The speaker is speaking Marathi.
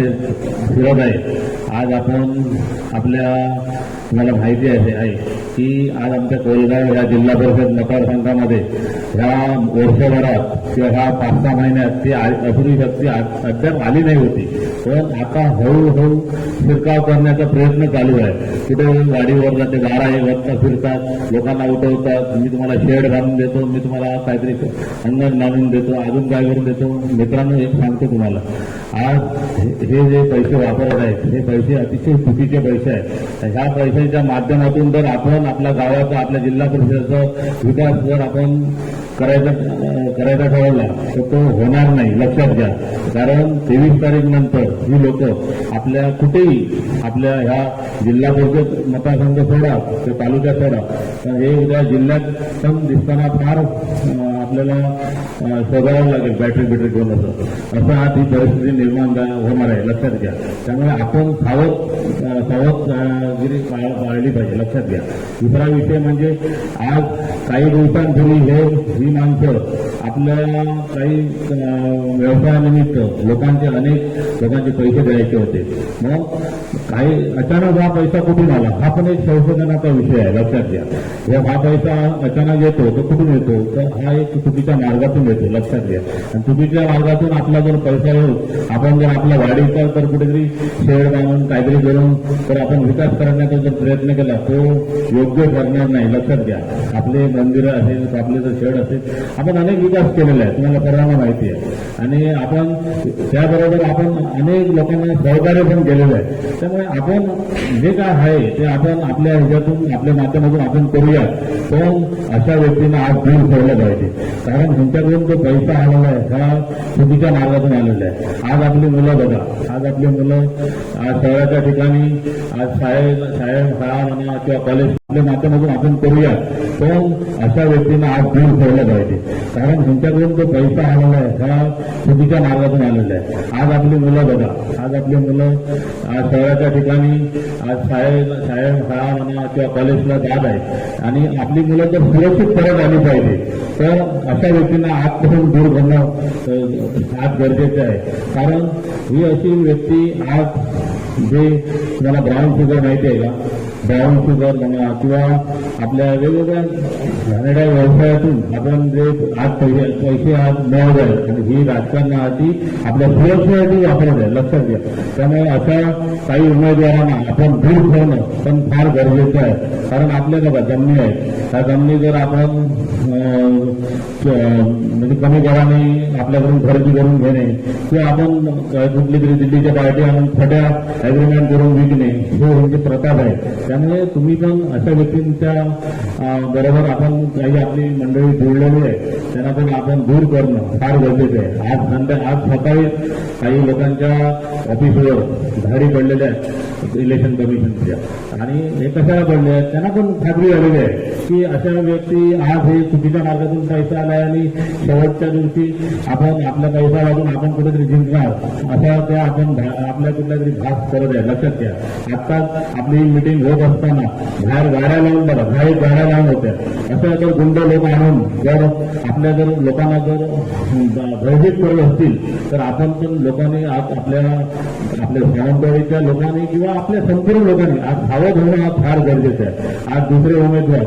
ते फिरत आहे. आज आपण आपल्या मला माहिती आहे की आज आमच्या कोलगाव या जिल्हा परिषद मतदारसंघामध्ये ह्या वर्षभरात किंवा ह्या पाच सहा महिन्यात ती अपुरी शक्ती अद्याप आली नाही होती. पण आता हळूहळू शिरकाव करण्याचा प्रयत्न चालू आहे. कुठे गाडीवर जाते गाडा हे वरता फिरतात लोकांना उठवतात. मी तुम्हाला शेड घालून देतो मी तुम्हाला काहीतरी अंगण बांधून देतो अजून काय करून देतो. मित्रांनो एक सांगतो तुम्हाला. आज हे हे जे पैसे वापरत आहेत हे पैसे अतिशय चुकीचे पैसे आहेत. ह्या पैशाच्या माध्यमातून जर आपण आपल्या गावाचा आपल्या जिल्हा परिषदेचा विकास जर आपण करायचा करायचा ठरवला तर तो होणार नाही लक्षात घ्या. कारण तेवीस तारीख नंतर ही लोक आपल्या कुठेही आपल्या ह्या जिल्हा परिषद मतदारसंघ सोडा ते तालुक्यात सोडा. तर हे उद्या जिल्ह्यात पण दिसताना फार आपल्याला शोधावं लागेल बॅटरी बिटरी घेऊन असं असं आज ही परिस्थिती निर्माण होणार आहे लक्षात घ्या. त्यामुळे आपण सावध सावधगिरी पाळ- पाळली पाहिजे लक्षात घ्या. दुसरा विषय म्हणजे आज काही दिवसांपूर्वी हे ही माणसं आपल्याला काही व्यवसायानिमित्त लोकांचे अनेक लोकांचे पैसे द्यायचे होते. मग काही अचानक हा पैसा कुठून आला? हा पण एक संशोधनाचा विषय आहे लक्षात घ्या. हे हा पैसा अचानक येतो तो कुठून येतो? तर हा एक चुकीच्या मार्गातून येतो लक्षात घ्या. आणि चुकीच्या मार्गातून आपला जर पैसा येऊन आपण जर आपल्या वाढीचा तर कुठेतरी शेड बांधून काहीतरी करून तर आपण विकास करण्याचा जर प्रयत्न केला तो योग्य ठरणार नाही लक्षात घ्या. आपले मंदिरं असेल आपले जर शेड असेल आपण अनेक विकास केलेला आहे तुम्हाला सर्वांना माहिती आहे. आणि आपण त्याबरोबर आपण अनेक लोकांना सहकार्य पण केलेलं आहे. त्यामुळे आपण जे काय आहे ते आपण आपल्या ह्याच्यातून आपल्या माध्यमातून आपण करूया पण अशा व्यक्तींना आज दूर ठेवलं पाहिजे. कारण त्यांच्याकडून जो पैसा आलेला आहे हा चुकीच्या मार्गातून आलेला आहे. आज आपली मुलं बघा. आज आपली मुलं आज शहराच्या ठिकाणी आज शाळेत शाळेत शाळा म्हणा किंवा कॉलेज आपल्या माध्यमातून आपण करूया. पण अशा व्यक्तींना आज दूर ठेवलं पाहिजे. कारण त्यांच्याकडून जो पैसा आलेला आहे हा चुकीच्या मार्गातून आलेला आहे. आज आपली मुलं बघा. आज आपली मुलं आज शहराच्या ठिकाणी आज शाळेत शाळे शाळा म्हणा किंवा कॉलेजला जात आहे आणि आपली मुलं जर सुरक्षित परत आली पाहिजे. तर अशा व्यक्तींना आजपासून दूर करणं आज गरजेचं आहे. कारण ही अशी व्यक्ती आज जे तुम्हाला ब्राऊन शुगर माहिती आहे का ब्राऊन शुगर म्हणा किंवा आपल्या वेगवेगळ्या घाणेड्या व्यवसायातून आपण जे आज पैसे पैसे आज मिळवत आहेत आणि ही राजकारणाआधी आपल्या सुरक्षेसाठी वापरत आहे लक्षात घ्या. त्यामुळे अशा काही उमेदवारांना आपण दूर ठेवणं पण फार गरजेचं आहे. कारण आपल्या बघा जमिनी आहे त्या जमिनी जर आपण म्हणजे कमी दराने आपल्याकडून खरेदी करून घेणे किंवा आपण कुठली तरी दिल्लीच्या पार्टी आणून खोट्या अग्रीमेंट करून विकणे हे म्हणजे प्रताप आहे. त्यामुळे तुम्ही पण अशा व्यक्तींच्या बरोबर आपण काही आपली मंडळी जोडलेली आहे. त्यांना पण आपण दूर करणं फार गरजेचं आहे. आज नंतर आज सकाळी काही लोकांच्या ऑफिसवर धाडी पडलेल्या आहेत. इलेक्शन कमिशनच्या. आणि हे कशाला पडले आहेत? त्यांना पण खात्री आलेली आहे की अशा व्यक्ती आज हे चुकीच्या मार्गातून पैसा आलाय आणि शेवटच्या दिवशी आपण आपला पैसा लागून आपण कुठेतरी जिंकणार असा त्या आपण आपल्या कुठल्या तरी भास करत आहे. लक्षात घ्या. आत्ताच आपली मिटिंग होत असताना बाहेर गाड्या लावून बघा. बाहेर गाड्या लावून होत्या. असं जर गुंड लोक आणून जर आपल्या जर लोकांना जर भयभीत करत असतील तर आपण पण लोकांनी आज आपल्या आपल्या सावंतवाडीच्या लोकांनी किंवा आपल्या संपूर्ण लोकांनी आज धावत होणं हा फार गरजेचं आहे. आज दुसरे उमेदवार